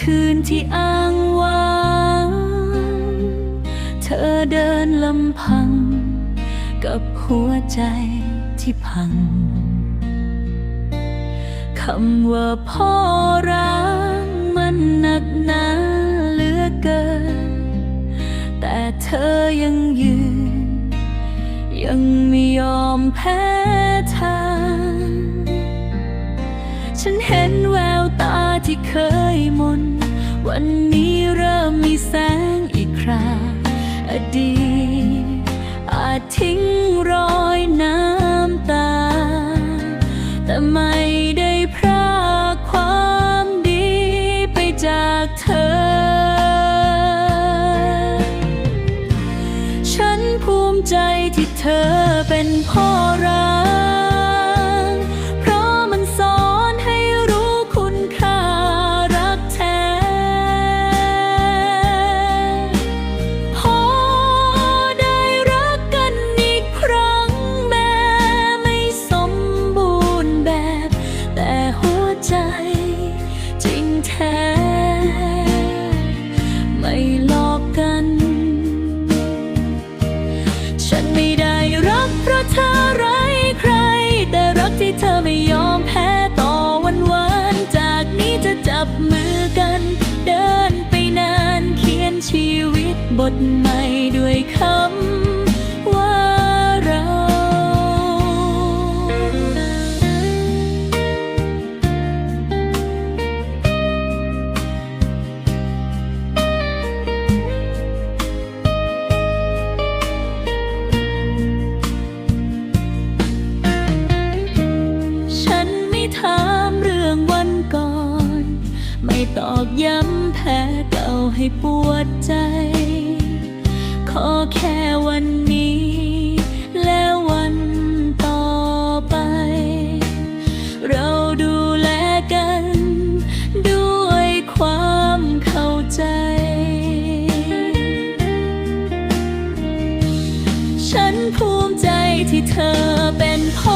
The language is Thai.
คืนที่อ้างว้างเธอเดินลำพัง กับหัวใจที่พัง คำว่าพ่อรักมันหนักหนาเหลือเกิน แต่เธอยังยืน ยังไม่ยอมแพ้ วันนี้เริ่มมีแสงอีกครา อดีตอาจทิ้งรอยน้ำตา แต่ไม่ได้พรากความดีไปจากเธอ ฉันภูมิใจที่เธอเป็นพ่อรัก บมือกัน เดินไปนานเขียนชีวิตบทใหม่ด้วยคำว่าเราฉันไม่ถามเรื่อ ตอกย้ำแพ้เก่าให้ปวดใจ ขอแค่วันนี้ และวันต่อไป เราดูแลกัน ด้วยความเข้าใจ ฉันภูมิใจที่เธอเป็นพ่อ